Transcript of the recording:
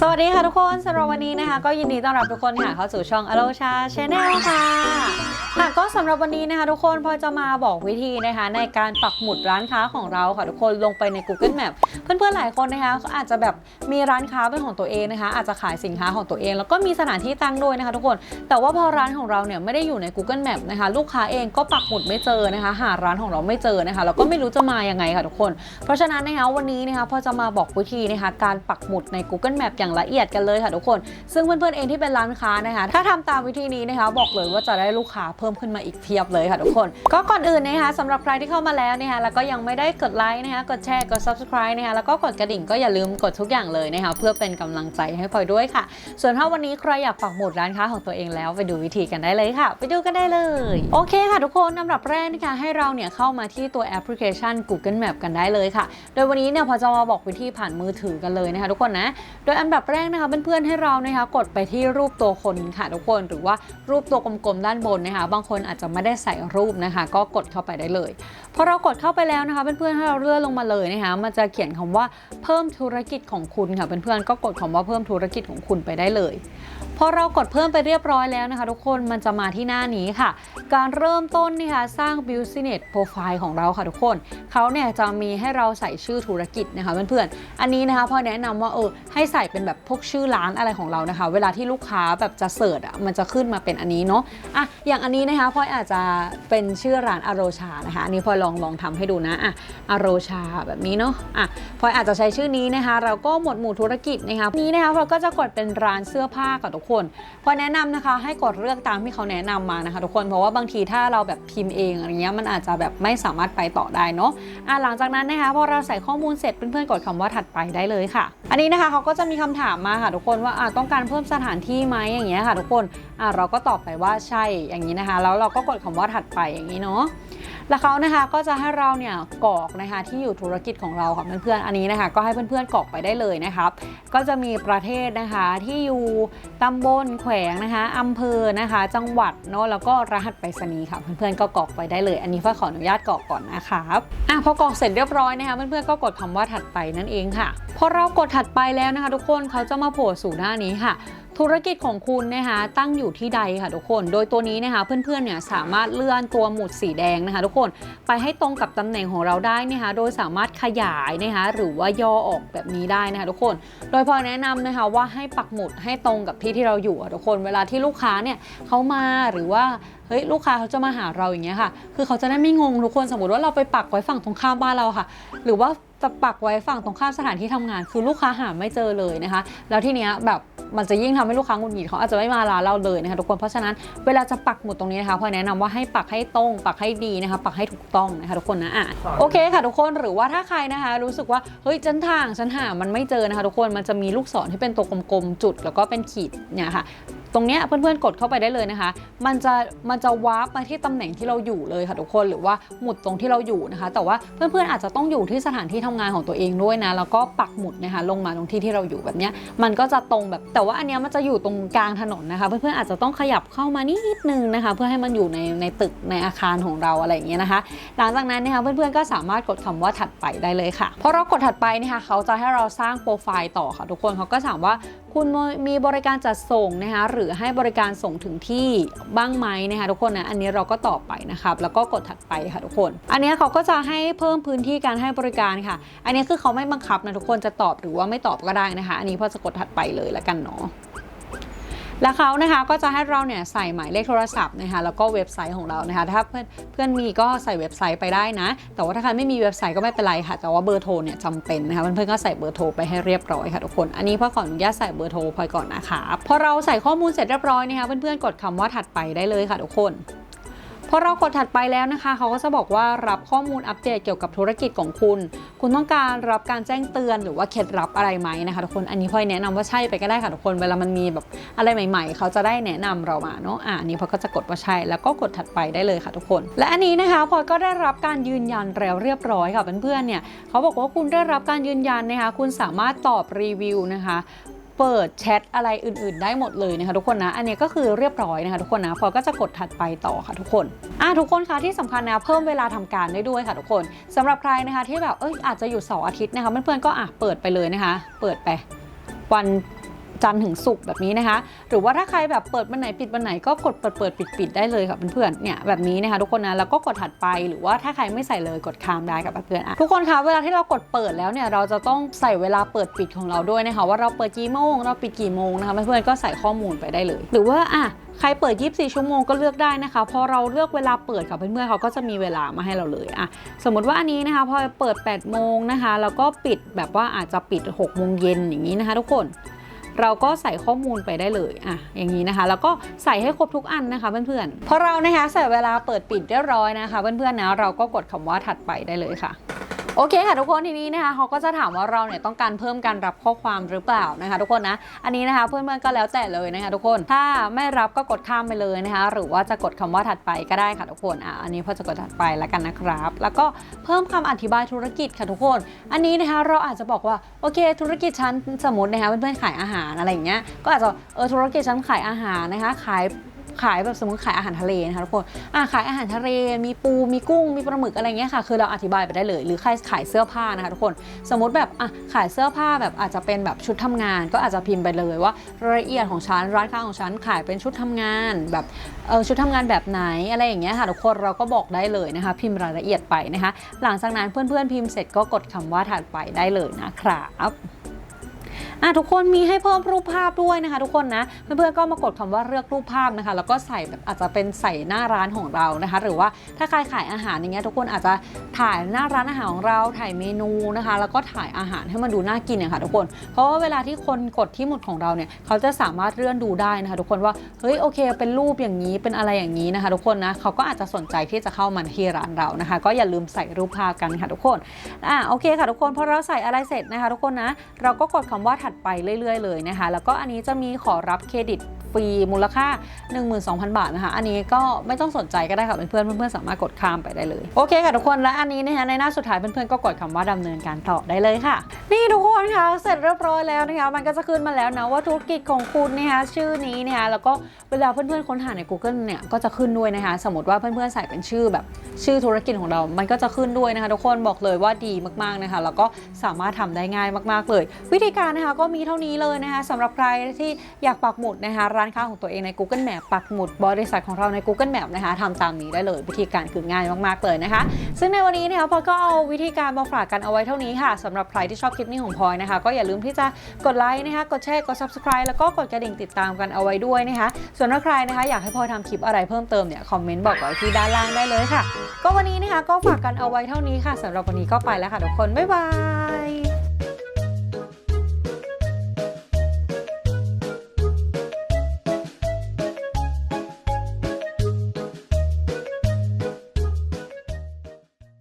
สวัสดีค่ะทุกคนสำหรับวันนี้นะคะ ก็ยินดีต้อนรับทุกคนค่ะเข้าสู่ช่องอโลชาชาแนลค่ะค่ะก็สำหรับวันนี้นะคะ ทุกคนพอจะมาบอกวิธีนะคะ ในการปักหมุดร้านค้าของเราค่ะทุกคนลงไปใน Google Map เพื่อนๆหลายคนนะคะก็อาจจะแบบมีร้านค้าเป็นของตัวเองนะคะ อาจจะขายสินค้าของตัวเอง แล้วก็มีสถานที่ตั้งด้วยนะคะ ทุกคนแต่ว่าพอร้านของเราเนี่ยไม่ได้อยู่ใน Google Map นะคะ ลูกค้าเองก็ปักหมุดไม่เจอนะคะ หาร้านของเราไม่เจอนะคะแล้วก็ไม่รู้จะมายังไงค่ะทุกคน เพราะฉะนั้นนะคะวันนี้นะคะพอจะมาบอกวิธีนะคะการปักหมุดใน Google Map อย่างละเอียดกันเลยค่ะทุกคน ซึ่งเพื่อนๆเองที่เป็นร้านค้านะคะ ถ้าทำตามวิธีนี้นะคะบอกเลยว่าจะได้ลูกค้าเพิ่มขึ้นมาอีกเพียบเลยค่ะทุกคน ก็ก่อนอื่นนะคะสำหรับใครที่เข้ามาแล้วนะคะแล้วก็ยังไม่ได้กดไลค์นะคะกดแชร์กด subscribe นะคะแล้วก็กดกระดิ่งก็อย่าลืมกดทุกอย่างเลยนะคะเพื่อเป็นกำลังใจให้พลอยด้วยค่ะ ส่วนถ้าวันนี้ใครอยากปักหมุดร้านค้าของตัวเองแล้วไปดูวิธีกันได้เลยค่ะ ไปดูกันได้เลย โอเคค่ะทุกคนอันดับแรกนะคะให้เราเนี่ยเข้ามาที่ตัวแอปพลิเคชัน Google Map กันได้เลยค่ะ โดยวันนี้เนี่ยพอจะมาบอกวิธีผ่านมือถือกันเลยนะคะทุกคนนะ โดยอันดับแรกนะคะเพื่อนๆให้เรานะคะกดไปที่รูปตัวคนค่ะทุกคนหรือว่ารูปตัวกลมๆด้านบนนะคะบางคนอาจจะไม่ได้ใส่รูปนะคะ ก็กดเข้าไปได้เลยพอเรากดเข้าไปแล้วนะคะเพื่อนๆให้เราเลื่อนลงมาเลยนะคะมันจะเขียนคำว่าเพิ่มธุรกิจของคุณค่ะเพื่อนๆก็กดคำว่าเพิ่มธุรกิจของคุณไปได้เลยพอเรากดเพิ่มไปเรียบร้อยแล้วนะคะทุกคนมันจะมาที่หน้านี้ค่ะ การเริ่มต้นนะคะสร้าง business profile ของเราค่ะทุกคนเขาเนี่ยจะมีให้เราใส่ชื่อธุรกิจนะคะเพื่อนๆอันนี้นะคะพอแนะนำว่าเออให้ใส่เป็นแบบพวกชื่อร้านอะไรของเรานะคะ เวลาที่ลูกค้าแบบจะเสิร์ชอะมันจะขึ้นมาเป็นอันนี้เนาะอะอย่างอันนี้นะคะพลอยอาจจะเป็นชื่อร้านอโรชานะคะอันนี้พลอยลองลองทำให้ดูนะอะอโรชาแบบนี้เนาะอะพลอยอาจจะใช้ชื่อนี้นะคะ เราก็หมวดหมู่ธุรกิจนะคะนี้นะคะพลอยก็จะกดเป็นร้านเสื้อผ้าค่ะทุกคนพอแนะนำนะคะให้กดเลือกตามที่เขาแนะนำมานะคะ ทุกคนเพราะว่าบางทีถ้าเราแบบพิมพ์เองอะไรเงี้ยมันอาจจะแบบไม่สามารถไปต่อได้เนาะอะหลังจากนั้นนะคะพอเราใส่ข้อมูลเสร็จเพื่อนๆกดคำว่าถัดไปได้เลยค่ะ อันนี้นะคะเขาก็จะมีคำถามมาค่ะทุกคนว่าอะต้องการเพิ่มสถานที่ไหมอย่างเงี้ยค่ะ ทุกคนอะเราก็ตอบไปว่าใช่อย่างนี้นะคะ แล้วเราก็กดคำว่าถัดไปอย่างนี้เนาะ แล้วเขานะคะก็จะให้เราเนี่ยกรอกนะคะที่อยู่ธุรกิจของเราค่ะเพื่อนๆอันนี้นะคะก็ให้เพื่อนๆกรอกไปได้เลยนะครับ ก็จะมีประเทศนะคะที่อยู่ตำบลแขวงนะคะอำเภอนะคะ จังหวัดเนาะแล้วก็รหัสไปรษณีย์ค่ะเพื่อนๆก็กรอกไปได้เลย อันนี้ฟ้าขออนุญาตกรอกก่อนนะครับอะพอกรอกเสร็จเรียบร้อยนะคะเพื่อนๆก็กดคำว่าถัดไปนั่นเองค่ะพอเรากดถัดไปแล้วนะคะ ทุกคนเขาจะมาโผล่สู่หน้านี้ค่ะ ธุรกิจของคุณนะคะตั้งอยู่ที่ใดค่ะทุกคน โดยตัวนี้นะคะเพื่อนๆเนี่ยสามารถเลื่อนตัวหมุดสีแดงนะคะทุกคนไปให้ตรงกับตำแหน่งของเราได้นะคะโดยสามารถขยายนะคะหรือว่าย่อออกแบบนี้ได้นะคะทุกคน โดยพอแนะนำนะคะว่าให้ปักหมุดให้ตรงกับที่ที่เราอยู่อะทุกคน เวลาที่ลูกค้าเนี่ยเขามาหรือว่าเฮ้ยลูกค้าเขาจะมาหาเราอย่างเงี้ยค่ะ คือเขาจะได้ไม่งงทุกคนสมมติว่าเราไปปักไว้ฝั่งตรงข้ามบ้านเราค่ะ หรือว่า จะปักไว้ฝั่งตรงข้ามสถานที่ทำงาน คือลูกค้าหาไม่เจอเลยนะคะ แล้วทีเนี้ยแบบมันจะยิ่งทำให้ลูกค้าหงุดหงิดเขาอาจจะไม่มาร้านเราเลยนะคะทุกคนเพราะฉะนั้นเวลาจะปักหมุดตรงนี้นะคะพลอยแนะนำว่าให้ปักให้ตรง ปักให้ดีนะคะปักให้ถูกต้องนะคะทุกคนนะอะโอเคค่ะทุกคนหรือว่าถ้าใครนะคะ รู้สึกว่าเฮ้ยฉันทางฉันหามันไม่เจอนะคะ ทุกคนมันจะมีลูกศรที่เป็นตัวกลมๆจุด แล้วก็เป็นขีดเนี่ยค่ะ ตรงเนี้ยเพื่อนๆกดเข้าไปได้เลยนะคะ มันจะมันจะวาร์ปมาที่ตำแหน่งที่เราอยู่เลยค่ะทุกคนหรือว่าหมุดตรงที่เราอยู่นะคะ แต่ว่าเพื่อนๆอาจจะต้องอยู่ที่สถานที่ทำงานของตัวเองด้วยนะแล้วก็ปักหมุดนะคะลงมาตรงที่ที่เราอยู่แบบเนี้ยมันก็จะตรงแบบ แต่ว่าอันเนี้ยมันจะอยู่ตรงกลางถนนนะคะ เพื่อนๆอาจจะต้องขยับเข้ามานิดนึงนะคะ เพื่อให้มันอยู่ในในตึกในอาคารของเราอะไรอย่างเงี้ยนะคะ หลังจากนั้นนะคะเพื่อนๆก็สามารถกดคำว่าถัดไปได้เลยค่ะพอเรากดถัดไปนะคะเขาจะให้เราสร้างโปรไฟล์ต่อค่ะทุกคนเขาก็ถามว่า คุณมีบริการจัดส่งนะคะหรือให้บริการส่งถึงที่บ้างไหมนะคะทุกคนนะอันนี้เราก็ตอบไปนะครับแล้วก็กดถัดไปค่ะทุกคน อันนี้เขาก็จะให้เพิ่มพื้นที่การให้บริการค่ะ อันนี้คือเขาไม่บังคับนะทุกคนจะตอบหรือว่าไม่ตอบก็ได้นะคะ อันนี้พอจะกดถัดไปเลยละกันเนาะ แล้วเขานะคะก็จะให้เราเนี่ยใส่หมายเลขโทรศัพท์นะคะแล้วก็เว็บไซต์ของเรานะคะถ้าเพื่อนเพื่อนมีก็ใส่เว็บไซต์ไปได้นะ แต่ว่าถ้าใครไม่มีเว็บไซต์ก็ไม่เป็นไรค่ะ แต่ว่าเบอร์โทรเนี่ยจำเป็นนะคะเพื่อนๆก็ใส่เบอร์โทรไปให้เรียบร้อยค่ะทุกคนอันนี้พ่อขออนุญาตใส่เบอร์โทรพลอยก่อนนะคะพอเราใส่ข้อมูลเสร็จเรียบร้อยนะคะเพื่อนๆกดคำว่าถัดไปได้เลยค่ะทุกคน อเรากดถัดไปแล้วนะคะ เขาก็จะบอกว่ารับข้อมูลอัปเดตเกี่ยวกับธุรกิจของคุณ คุณต้องการรับการแจ้งเตือนหรือว่าเคล็ดลับอะไรไหมนะคะทุกคนอันนี้พลอยแนะนำว่าใช่ไปก็ได้ค่ะทุกคนเวลามันมีแบบอะไรใหม่ ๆ เขาจะได้แนะนำเรามาเนาะอ่านนี้พอก็จะกดว่าใช่แล้วก็กดถัดไปได้เลยค่ะทุกคน และอันนี้นะคะพลอยก็ได้รับการยืนยันแล้วเรียบร้อยค่ะเพื่อนๆเนี่ยเขาบอกว่าคุณได้รับการยืนยันนะคะ คุณสามารถตอบรีวิวนะคะ เปิดแชทอะไรอื่น ๆ ได้หมดเลยนะคะทุกคนนะ อันนี้ก็คือเรียบร้อยนะคะทุกคนนะพอก็จะกดถัดไปต่อค่ะทุกคนอะทุกคนคะที่สำคัญนะเพิ่มเวลาทำการได้ด้วยค่ะทุกคนสำหรับใครนะคะที่แบบเอ้ยอาจจะอยู่เสาร์อาทิตย์นะคะเพื่อนๆก็อะเปิดไปเลยนะคะ เปิดไปวัน จันทร์ถึงศุกร์แบบนี้นะคะ หรือว่าถ้าใครแบบเปิดวันไหนปิดวันไหนก็กดเปิดเปิดปิดปิดได้เลยค่ะเพื่อนๆเนี่ยแบบนี้นะคะทุกคนนะแล้วก็กดถัดไปหรือว่าถ้าใครไม่ใส่เลยกดค้างได้กับเพื่อนๆอะทุกคนคะเวลาที่เรากดเปิดแล้วเนี่ยเราจะต้องใส่เวลาเปิดปิดของเราด้วยนะคะว่าเราเปิดกี่โมงเราปิดกี่โมงนะคะเพื่อนๆก็ใส่ข้อมูลไปได้เลย หรือว่าอะใครเปิด 24 ชั่วโมงก็เลือกได้นะคะ พอเราเลือกเวลาเปิดค่ะเพื่อนๆเขาก็จะมีเวลามาให้เราเลยอะสมมติว่าอันนี้นะคะ พอเปิด 8 โมงนะคะ แล้วก็ปิดแบบว่าอาจจะปิด 6 โมงเย็นอย่างนี้นะคะ ทุกคน เราก็ใส่ข้อมูลไปได้เลยอะอย่างนี้นะคะ แล้วก็ใส่ให้ครบทุกอันนะคะเพื่อนๆพอเรานะคะใส่เวลาเปิดปิดเรียบร้อยนะคะ เพื่อนๆนะเราก็กดคำว่าถัดไปได้เลยค่ะ โอเคค่ะทุกคนทีนี้นะคะเขาก็จะถามว่าเราเนี่ยต้องการเพิ่มการรับข้อความหรือเปล่านะคะ ทุกคนนะอันนี้นะคะเพื่อนๆก็แล้วแต่เลยนะคะ ทุกคนถ้าไม่รับก็กดข้ามไปเลยนะคะ หรือว่าจะกดคำว่าถัดไปก็ได้ค่ะทุกคนอะอันนี้พอจะกดถัดไปแล้วกันนะครับ แล้วก็เพิ่มคำอธิบายธุรกิจค่ะทุกคน อันนี้นะคะเราอาจจะบอกว่าโอเค ธุรกิจฉันสมมตินะคะเพื่อนๆขายอาหารอะไรอย่างเงี้ยก็อาจจะเออธุรกิจฉันขายอาหารนะคะขาย ขายแบบสมมติขายอาหารทะเลนะคะทุกคนอะขายอาหารทะเลมีปูมีกุ้งมีปลาหมึกอะไรเงี้ยค่ะ คือเราอธิบายไปได้เลย หรือใครขายเสื้อผ้านะคะทุกคน สมมติแบบอะขายเสื้อผ้าแบบอาจจะเป็นแบบชุดทำงาน ก็อาจจะพิมพ์ไปเลยว่ารายละเอียดของฉันร้านค้าของฉันขายเป็นชุดทำงานแบบเออชุดทำงานแบบไหนอะไรอย่างเงี้ยค่ะทุกคนเราก็บอกได้เลยนะคะ พิมพ์รายละเอียดไปนะคะ หลังจากนั้นเพื่อนๆพิมพ์เสร็จก็กดคำว่าถัดไปได้เลยนะครับ อะทุกคนมีให้เพิ่มรูปภาพด้วยนะคะ ทุกคนนะเพื่อนๆก็มากดคำว่าเลือกรูปภาพนะคะ แล้วก็ใส่แบบอาจจะเป็นใส่หน้าร้านของเรานะคะ หรือว่าถ้าใครขายอาหารอย่างเงี้ยทุกคนอาจจะถ่ายหน้าร้านอาหารของเราถ่ายเมนูนะคะ แล้วก็ถ่ายอาหารให้มันดูน่ากินนะคะทุกคน เพราะว่าเวลาที่คนกดที่หมุดของเราเนี่ยเขาจะสามารถเลื่อนดูได้นะคะ ทุกคนว่าเฮ้ยโอเค เป็นรูปอย่างนี้เป็นอะไรอย่างนี้นะคะ ทุกคนนะเขาก็อาจจะสนใจที่จะเข้ามาที่ร้านเรานะคะ ก็อย่าลืมใส่รูปภาพกันค่ะทุกคนอะโอเคค่ะทุกคนพอเราใส่อะไรเสร็จนะคะ ทุกคนนะเราก็กดคำว่าถัดไปเรื่อย ๆ เลยนะคะ แล้วก็อันนี้จะมีขอรับเครดิต ฟรีมูลค่า 12,000 บาทนะคะ อันนี้ก็ไม่ต้องสนใจก็ได้ค่ะเพื่อนๆเพื่อนๆสามารถกดข้ามไปได้เลย โอเคค่ะทุกคนและอันนี้นะคะในหน้าสุดท้ายเพื่อนๆก็กดคำว่าดำเนินการต่อได้เลยค่ะ นี่ทุกคนคะเสร็จเรียบร้อยแล้วนะคะมันก็จะขึ้นมาแล้วนะว่าธุรกิจของคุณนะคะชื่อนี้นะคะแล้วก็เวลาเพื่อนๆค้นหาใน Google เนี่ยก็จะขึ้นด้วยนะคะสมมติว่าเพื่อนๆใส่เป็นชื่อแบบชื่อธุรกิจของเรา มันก็จะขึ้นด้วยนะคะทุกคนบอกเลยว่าดีมากๆนะคะแล้วก็สามารถทำได้ง่ายมากๆเลย วิธีการนะคะก็มีเท่านี้เลยนะคะสำหรับใครที่อยากปักหมุดนะคะานค้าของตัวเองใน Google Map ปักหมุดบริษัทของเราใน Google Map นะคะทำตามนี้ได้เลยวิธีการคือง่ายมากๆเลยนะคะ ซึ่งในวันนี้เนี่ยพอยก็เอาวิธีการมาฝากกันเอาไว้เท่านี้ค่ะสำหรับใครที่ชอบคลิปนี้ของพลอยนะคะ ก็อย่าลืมที่จะกดไลค์นะคะกดแชร์กด subscribe แล้วก็กดกระดิ่งติดตามกันเอาไว้ด้วยนะคะ ส่วนถ้าใครนะคะอยากให้พลอยทำคลิปอะไรเพิ่มเติมเนี่ยคอมเมนต์บอกไว้ที่ด้านล่างได้เลยค่ะ ก็วันนี้นะคะก็ฝากกันเอาไว้เท่านี้ค่ะสำหรับวันนี้ก็ไปแล้วค่ะทุกคนบ๊ายบาย